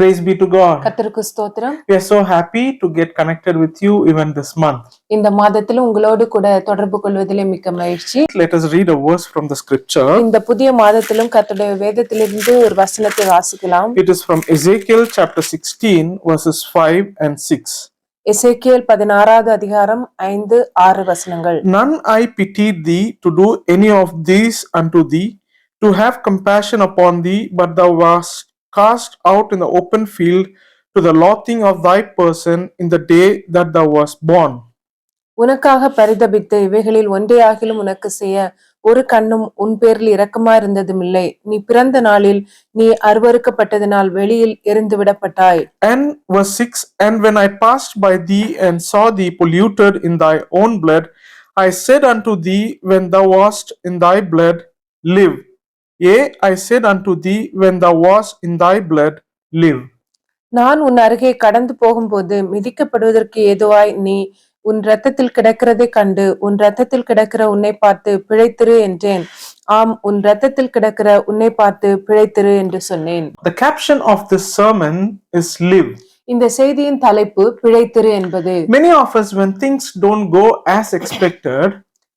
Praise be to God. கர்த்தருக்கு ஸ்தோத்திரம் We are so happy to get connected with you even this month. இந்த மாதத்தில் உங்களோடு கூட தொடர்பு கொள்வதிலே மிக்க மகிழ்ச்சி Let us read a verse from the scripture. இந்த புதிய மாதத்திலும் கர்த்தருடைய வேதத்திலிருந்து ஒரு வசனத்தை வாசிக்கலாம் It is from Ezekiel chapter 16, verses 5 and 6. எசேக்கியேல் பதினாறாவது அதிகாரம் ஐந்து ஆறு வசனங்கள் None I pitied thee to do any of these unto thee, to have compassion upon thee, but thou wast cast out in the open field to the loathing of thy person in the day that thou wast born. உனக்காக பரிதபித்து இவைகளில் ஒன்றையாகிலும் உனக்கு செய்ய ஒரு கண்ணும் உன் பேரில் இரக்கமா இருந்ததும் இல்லை நீ பிறந்த நாளில் நீ அருவறுக்கப்பட்டதினால் வெளியில் எரிந்து விடப்பட்டாய் And verse 6 And when I passed by thee and saw thee polluted in thy own blood, I said unto thee, When thou wast in thy blood, live. Yea, I said unto thee, When thou wast in thy blood, live. நான் உன் அருகே கடந்து போகும்போது மிதிக்கப்படுவதற்கு ஏதுவாய் நீ உன் ரத்தத்தில் கிடக்கிறதை கண்டு உன் ரத்தத்தில் கிடக்கிற உன்னை பார்த்து பிழைத்திரு என்றேன் ஆம் உன் ரத்தத்தில் கிடக்கிற உன்னை பார்த்து பிழைத்திரு என்று சொன்னேன் The caption of this sermon is Live. இந்த செய்தியின் தலைப்பு பிழைத்திரு என்பது Many of us, when things don't go as expected,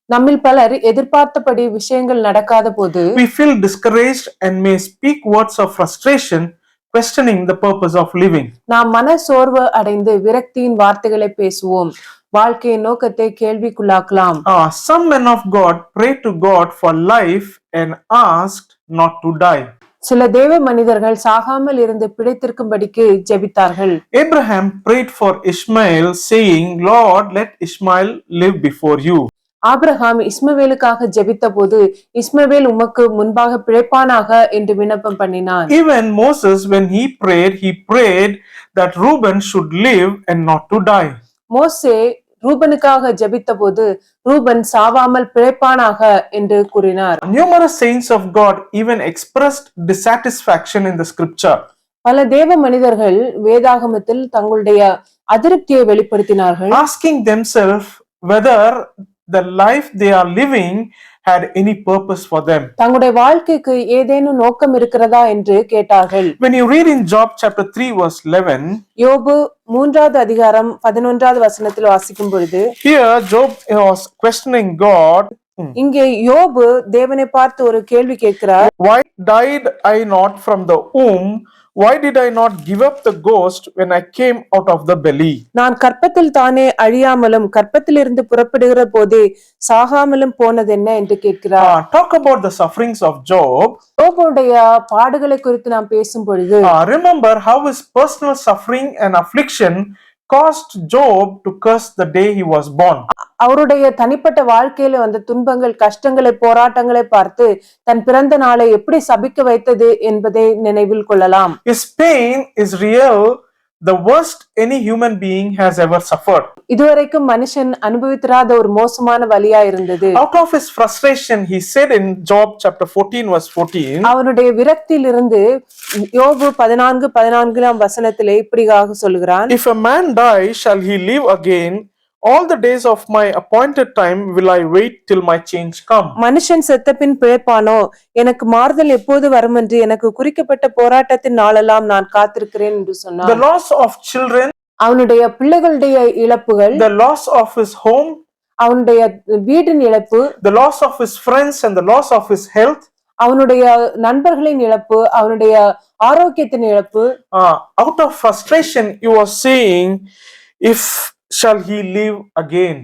நம்மில் பலர் எதிர்பார்த்தபடி விஷயங்கள் நடக்காத போது we feel discouraged and may speak words of frustration, questioning the purpose of living. நாம் மன சோர்வு அடைந்து விரக்தியின் வார்த்தைகளை பேசுவோம் வாழ்க்கையின் நோக்கத்தை கேள்விக்குள்ளாக்கலாம் Ah, some men of God prayed to God for life and asked not to die. சில தேவ மனிதர்கள் சாகாமல் இருந்து பிழைத்திருக்கும்படிக்கு ஜெபித்தார்கள் Abraham prayed for Ishmael, saying, Lord, let Ishmael live before you. Abraham இஸ்மவேலுக்காக ஜெபித்த போது இஸ்மவேல் உமக்கு முன்பாக பிழைப்பானாக என்று விண்ணப்பம் பண்ணினான் Even Moses, when he prayed, he prayed that Reuben should live and not to die. மோசே ரூபனுக்காக ஜெபித்த போது ரூபன் சாவாமல் பிழைப்பானாக என்று கூறினார் Numerous saints of God even expressed dissatisfaction in the scripture. பல தேவ மனிதர்கள் வேதாகமத்தில் தங்களுடைய அதிருப்தியை வெளிப்படுத்தினார்கள் asking themselves whether the life they are living had any purpose for them. தங்களுடைய வாழ்க்கைக்கு ஏதேனும் நோக்கம் இருக்கிறதா என்று கேட்டார்கள் When you read in Job chapter 3, verse 11, யோபு மூன்றாவது அதிகாரம் பதினொன்றாவது வசனத்தில் வாசிக்கும் பொழுது here Job was questioning God, இங்கே யோபு தேவனை பார்த்து ஒரு கேள்வி கேட்கிறார் Why died I not from the womb? Why did I not give up the ghost when I came out of the belly? நான் கற்பத்தில் தானே அழியாமலும் கற்பத்திலிருந்து புறப்படுகிற போதே சாகாமலும் போனதென்ன என்று கேட்கிறார் Ah, talk about the sufferings of Job. யோபுடைய பாடுகளை குறித்து நாம் பேசும் பொழுது Ah, remember how his personal suffering and affliction caused Job to curse the day he was born. அவருடைய தனிப்பட்ட வாழ்க்கையில வந்த துன்பங்கள் கஷ்டங்களை போராட்டங்களை பார்த்து தன் பிறந்த நாளை எப்படி சபிக்க வைத்தது என்பதை நினைவில் கொள்ளலாம் pain is real, the worst any human being has ever suffered. இதுவரைக்கும் மனுஷன் அனுபவித்திராத ஒரு மோசமான வழியா இருந்தது Out of his frustration, he said in Job chapter 14, verse 14, அவனுடைய விரக்தியிலிருந்து யோபு பதினான்கு பதினான்காம் வசனத்திலே இப்படியாக சொல்கிறான் If a man die, shall he live again? All the days of my appointed time will I wait till my change come. மனுஷன் செத்த பின் பிழைப்பானோ எனக்கு மாறுதல் எப்போது வரும் என்று எனக்கு குறிக்கப்பட்ட போராட்டத்தின் நாளெல்லாம் நான் காத்திருக்கிறேன் என்று The சொன்னான் loss of children, அவனுடைய பிள்ளைகளுடைய இழப்புகள் the loss of his home, அவனுடைய வீடின் இழப்பு the loss of his friends, and the loss of his health. அவனுடைய நண்பர்களின் இழப்பு அவனுடைய ஆரோக்கியத்தின் இழப்பு Uh, out of frustration, he was saying, If shall he live again?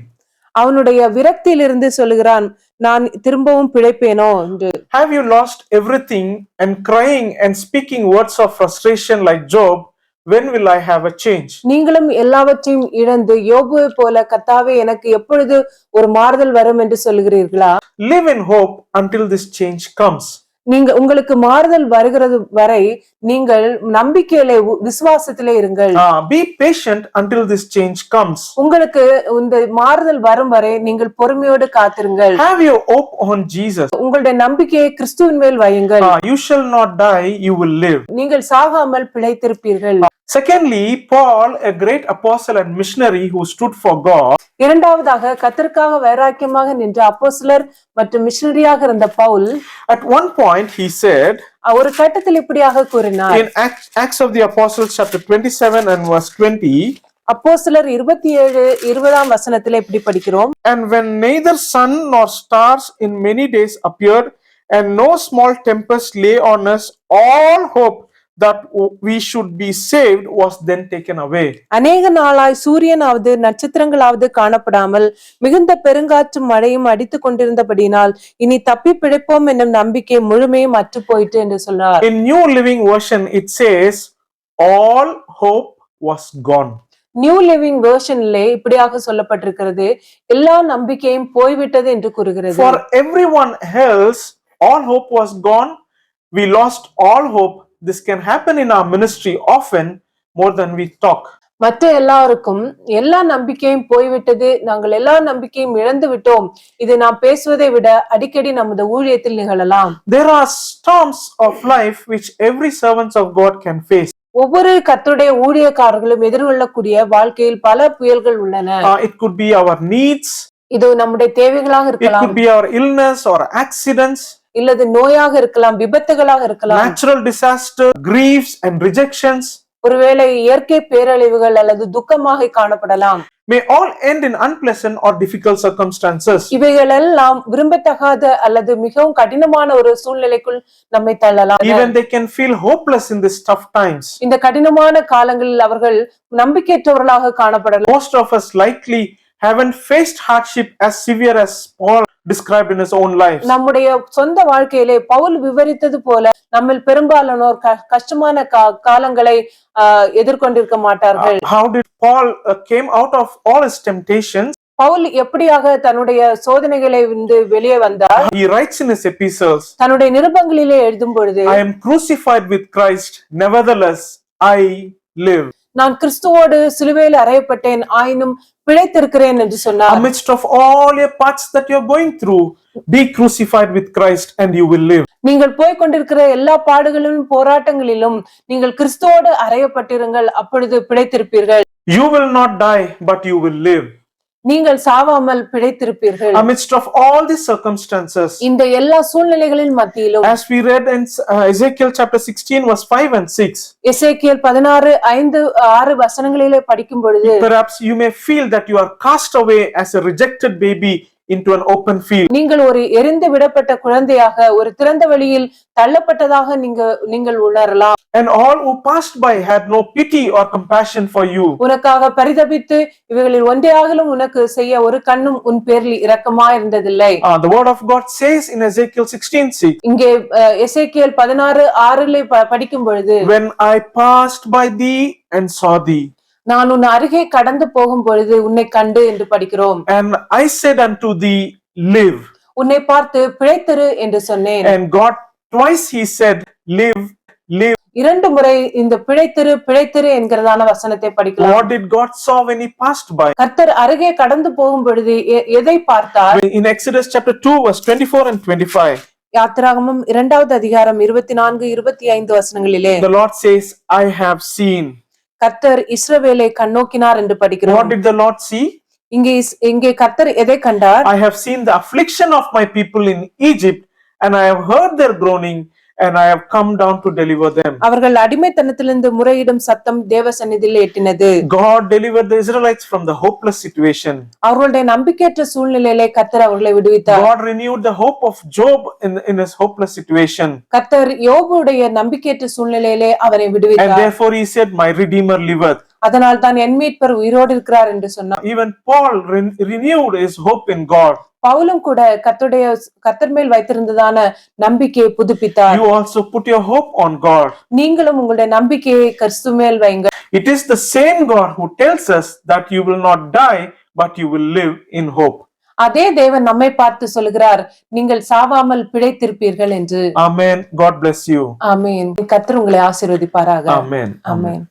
அவனுடைய விரக்தியிலிருந்து சொல்லுகிறான் நான் திரும்பவும் பிழைப்பேனோ என்று Have you lost everything and crying and speaking words of frustration like Job? When will I have a change? நீங்களும் எல்லாவற்றையும் இழந்து யோபுவை போல கத்தாவே எனக்கு எப்பொழுது ஒரு மாறுதல் வரும் என்று சொல்லுகிறீர்களா Live in hope until this change comes. நீங்க உங்களுக்கு மாறுதல் வருகிறது வரை நீங்கள் நம்பிக்கையிலே விசுவாசத்திலே இருங்கள் be patient until this change comes. உங்களுக்கு இந்த மாறுதல் வரும் வரை நீங்கள் பொறுமையோடு காத்திருங்கள் Have your hope on Jesus. உங்களுடைய நம்பிக்கையை கிறிஸ்துவின் மேல் வையுங்கள் you shall not die, you will live. நீங்கள் சாகாமல் பிழைத்திருப்பீர்கள் Secondly, Paul, a great apostle and missionary who stood for God, இரண்டாவதாக கத்தருக்காக வைராக்கியமாக நின்ற அப்போஸ்தலர் மற்றும் மிஷனரியாக இருந்த Pavul at one point he said ஒரு கட்டத்தில் இப்படியாக கூறினார் in Acts, Acts of the Apostles, chapter 27 and verse 20, அப்போஸ்தலர் இருபத்தி ஏழு இருபதாம் வசனத்துல இப்படி படிக்கிறோம் and when neither sun nor stars in many days appeared, and no small tempest lay on us, all hope that we should be saved was then taken away. அநேக நாளாய் சூரியனாவது நட்சத்திரங்களாவது காணப்படாமல் மிகுந்த பெருங்காற்றும் மழையும் அடித்துக் கொண்டிருந்தபடியினால் இனி தப்பி பிழைப்போம் என்னும் நம்பிக்கை முழுமையும் அற்று போயிட்டு என்று சொன்னார் In New Living Version, it says, all hope was gone. New Living வேர்ஷன்லே இப்படியாக சொல்லப்பட்டிருக்கிறது எல்லா நம்பிக்கையும் போய்விட்டது என்று கூறுகிறது For everyone else, all hope was gone. We lost all hope. This can happen in our ministry often more than we talk. மற்ற எல்லாருக்கும் எல்லா நம்பிக்கையும் போய்விட்டது நாங்கள் எல்லா நம்பிக்கையும் இழந்து விட்டோம் இது நாம் பேசுவதை விட அடிக்கடி நமது ஊழியத்தில் நிகழலாம் There are storms of life which every servants of God can face. ஒவ்வொரு கர்த்தருடைய ஊழியக்காரர்களும் எதிர்கொள்ளக்கூடிய வாழ்க்கையில் பல புயல்கள் உள்ளன Uh, it could be our needs, இது நம்முடைய தேவைகளாக it இருக்கலாம் could be our illness or accidents, இல்லது நோயாக இருக்கலாம் விபத்துகளாக இருக்கலாம் natural disaster, griefs and rejections. ஒருவேளை இயற்கை பேரழிவுகள் அல்லது துக்கமாக காணப்படலாம் May all end in unpleasant or difficult circumstances. இவைகள் எல்லாம் விரும்பத்தகாத அல்லது மிகவும் கடினமான ஒரு சூழ்நிலைக்குள் நம்மை தள்ளலாம் Even they can feel hopeless in these tough times. இந்த கடினமான காலங்களில் அவர்கள் நம்பிக்கையற்றவர்களாக காணப்படலாம் Most of us likely haven't faced hardship as severe as Paul described in his own life. நம்முடைய சொந்த வாழ்க்கையிலே பவுல் விவரித்தது போல நம்மில் பெரும்பாலானோர் கஷ்டமான காலங்களை எதிர்கொண்டிருக்க மாட்டார்கள் How did Paul uh, came out of all his temptations? Pavul எப்படியாக தன்னுடைய சோதனைகளை வந்து வெளியே வந்தார் He writes in his epistles, தன்னுடைய நிருபங்களிலே எழுதும் பொழுது I am crucified with Christ, nevertheless I live. நான் கிறிஸ்துவோடு சிலுவையில் அறையப்பட்டேன் ஆயினும் பிழைத்திருக்கிறேன் என்று சொன்னார் Amidst of all your parts that you're going through, be crucified with Christ and you will live. நீங்கள் போய்க் கொண்டிருக்கிற எல்லா பாடுகளிலும் போராட்டங்களிலும் நீங்கள் கிறிஸ்துவோடு அறையப்பட்டிருங்கள் அப்பொழுது பிழைத்திருப்பீர்கள் You will not die, but you will live. நீங்கள் சாவாமல் பிழைத்திருப்பீர்கள் Amidst of all these circumstances, இந்த எல்லா சூழ்நிலைகளின் மத்தியிலும் as we read in uh, Ezekiel chapter 16, verse 5 and 6, எசேக்கியேல் பதினாறு ஐந்து ஆறு வசனங்களிலே படிக்கும் பொழுது perhaps you may feel that you are cast away as a rejected baby into an open field. நீங்கள் ஒரு எரிந்து விடப்பட்ட குழந்தையாக ஒரு திறந்த வெளியில் தள்ளப்பட்டதாக நீங்க நீங்கள் உணரலாம் And all who passed by had no pity or compassion for you. உனக்காக பரிதபித்து இவைகளில் ஒன்றையாகலும் உனக்கு செய்ய ஒரு கண்ணும் உன் பேரில் இரக்கமா இருந்ததில்லை Uh, the word of God says in Ezekiel 16 6, இங்கே அஹ், எசேக்கியேல் பதினாறு ஆறிலே ப- படிக்கும் பொழுது When I passed by thee and saw thee, நான் உன் அருகே கடந்து போகும் பொழுது உன்னை கண்டு என்று படிக்கிறோம் and I said unto thee, Live. உன்னை பார்த்து பிழைத்திரு என்று சொன்னேன் And God twice he said, Live, live. இரண்டு முறை இந்த பிழைத்திரு பிழைத்திரு என்கிறதான வசனத்தை படிக்கலாம் What did God saw when he passed by? கர்த்தர் அருகே கடந்து போகும் பொழுது எதை பார்த்தார் In Exodus chapter 2, verse 24 and 25, யாத்திராகமம் இரண்டாவது அதிகாரம் இருபத்தி நான்கு இருபத்தி ஐந்து வசனங்களிலே the Lord says, I have seen. கர்த்தர் இஸ்ரவேலை கண்ணோக்கினார் என்று What படிக்கிறோம் did the Lord see? இங்கே இங்கே கர்த்தர் எதை கண்டார் I have seen the affliction of my people in Egypt, and I have heard their groaning, and I have come down to deliver them. அவர்கள் அடிமைத்தனத்திலிருந்து முறையிடும் சத்தம் தேவ சந்நிதியில் எட்டினது God delivered the Israelites from the hopeless situation. அவர்களுடைய நம்பிக்கையற்ற சூழ்நிலையிலே கர்த்தர் அவர்களை விடுவித்தார் God renewed the hope of Job in, in his hopeless situation. கர்த்தர் யோபுடைய நம்பிக்கையற்ற சூழ்நிலையிலே அவனை And விடுவித்தார் therefore he said, My Redeemer liveth. அதனால் தான் என் மீட்பர் உயிரோடு இருக்கிறார் என்று சொன்னார் Even Paul re- renewed his hope in God. பவுலும் கூட கர்த்தருடைய கர்த்தர் மேல் வைத்திருந்ததான நம்பிக்கையை புதுப்பித்தார் You also put your hope on God. நீங்களும் உங்களுடைய நம்பிக்கையை கிறிஸ்து மேல் வைங்க It is the same God who tells us that you will not die, but you will live in hope. அதே தேவன் நம்மை பார்த்து சொல்கிறார் நீங்கள் சாவாமல் பிழைத்திருப்பீர்கள் என்று Amen. God bless you. ஆமென் கர்த்தர் உங்களை ஆசீர்வதிப்பாராக Amen. ஆமென்